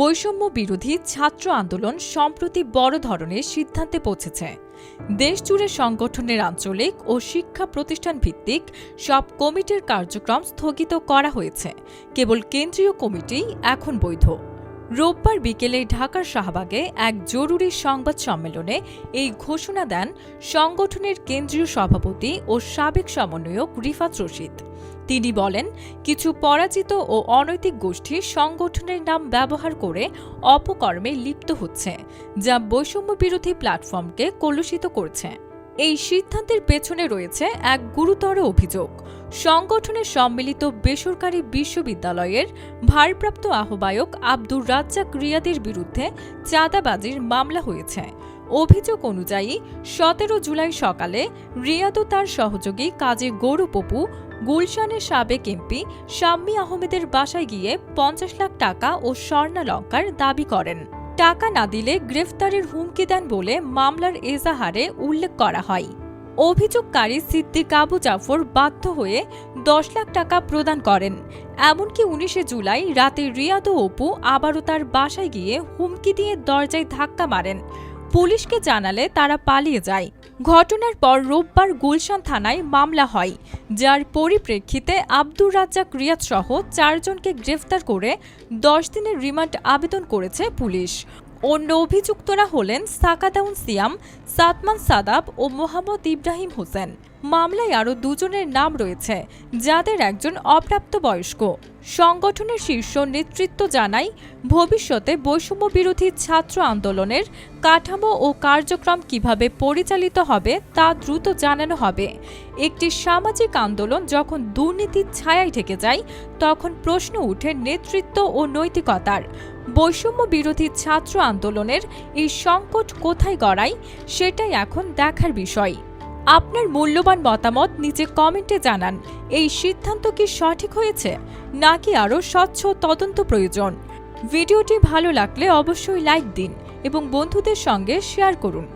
বৈষম্য বিরোধী ছাত্র আন্দোলন সম্প্রতি বড় ধরনের সিদ্ধান্তে পৌঁছেছে। দেশজুড়ে সংগঠনের আঞ্চলিক ও শিক্ষা প্রতিষ্ঠান ভিত্তিক সব কমিটির কার্যক্রম স্থগিত করা হয়েছে। কেবল কেন্দ্রীয় কমিটি এখন বৈধ। রোববার বিকেলে ঢাকার শাহবাগে এক জরুরি সংবাদ সম্মেলনে এই ঘোষণা দেন সংগঠনের কেন্দ্রীয় সভাপতি ও সাবেক সমন্বয়ক রিফাত রশিদ। তিনি বলেন, কিছু পরাজিত ও অনৈতিক গোষ্ঠী সংগঠনের নাম ব্যবহার করে অপকর্মে লিপ্ত হচ্ছে, যা বৈষম্য বিরোধী প্ল্যাটফর্মকে কলুষিত করছে। এই সিদ্ধান্তের পেছনে রয়েছে এক গুরুতর অভিযোগ। সংগঠনের সম্মিলিত বেসরকারি বিশ্ববিদ্যালয়ের ভারপ্রাপ্ত আহ্বায়ক আব্দুর রাজ্জাক রিয়াদের বিরুদ্ধে চাঁদাবাজির মামলা হয়েছে। অভিযোগ অনুযায়ী, সতেরো জুলাই সকালে রিয়াদ তার সহযোগী কাজী গৌরব অপু গুলশানের সাবেক এমপি শাম্মী আহমেদের বাসায় গিয়ে পঞ্চাশ লাখ টাকা ও স্বর্ণালঙ্কার দাবি করেন। টাকা না দিলে গ্রেফতারের হুমকি দেন বলে মামলার এজাহারে উল্লেখ করা হয়। অভিযোগকারী সিদ্দিক আবু জাফর বাধ্য হয়ে দশ লাখ টাকা প্রদান করেন। এমনকি উনিশে জুলাই রাতে রিয়াদ অপু আবারও তার বাসায় গিয়ে হুমকি দিয়ে দরজায় ধাক্কা মারেন। পুলিশকে জানালে তারা পালিয়ে যায়। ঘটনার পর রোববার গুলশান থানায় মামলা হয়, যার পরিপ্রেক্ষিতে আব্দুর রাজ্জাক রিয়াদ সহ চারজনকে গ্রেফতার করে দশ দিনের রিমান্ড আবেদন করেছে পুলিশ। অন্য অভিযুক্তরা হলেন সাকাদাউন সিয়াম, সাতমান সাদাব ও মোহাম্মদ ইব্রাহিম হোসেন। মামলায় আরও দুজনের নাম রয়েছে, যাদের একজন অপ্রাপ্তবয়স্ক। সংগঠনের শীর্ষ নেতৃত্ব জানায়, ভবিষ্যতে বৈষম্য বিরোধী ছাত্র আন্দোলনের কাঠামো ও কার্যক্রম কীভাবে পরিচালিত হবে তা দ্রুত জানানো হবে। একটি সামাজিক আন্দোলন যখন দুর্নীতির ছায়ায় ঢেকে যায়, তখন প্রশ্ন উঠে নেতৃত্ব ও নৈতিকতার। বৈষম্য বিরোধী ছাত্র আন্দোলনের এই সংকট কোথায় গড়ায়, সেটাই এখন দেখার বিষয়। আপনার মূল্যবান মতামত নিচে কমেন্টে জানান। এই সিদ্ধান্ত কি সঠিক হয়েছে, নাকি আরও স্বচ্ছ তদন্ত প্রয়োজন? ভিডিওটি ভালো লাগলে অবশ্যই লাইক দিন এবং বন্ধুদের সঙ্গে শেয়ার করুন।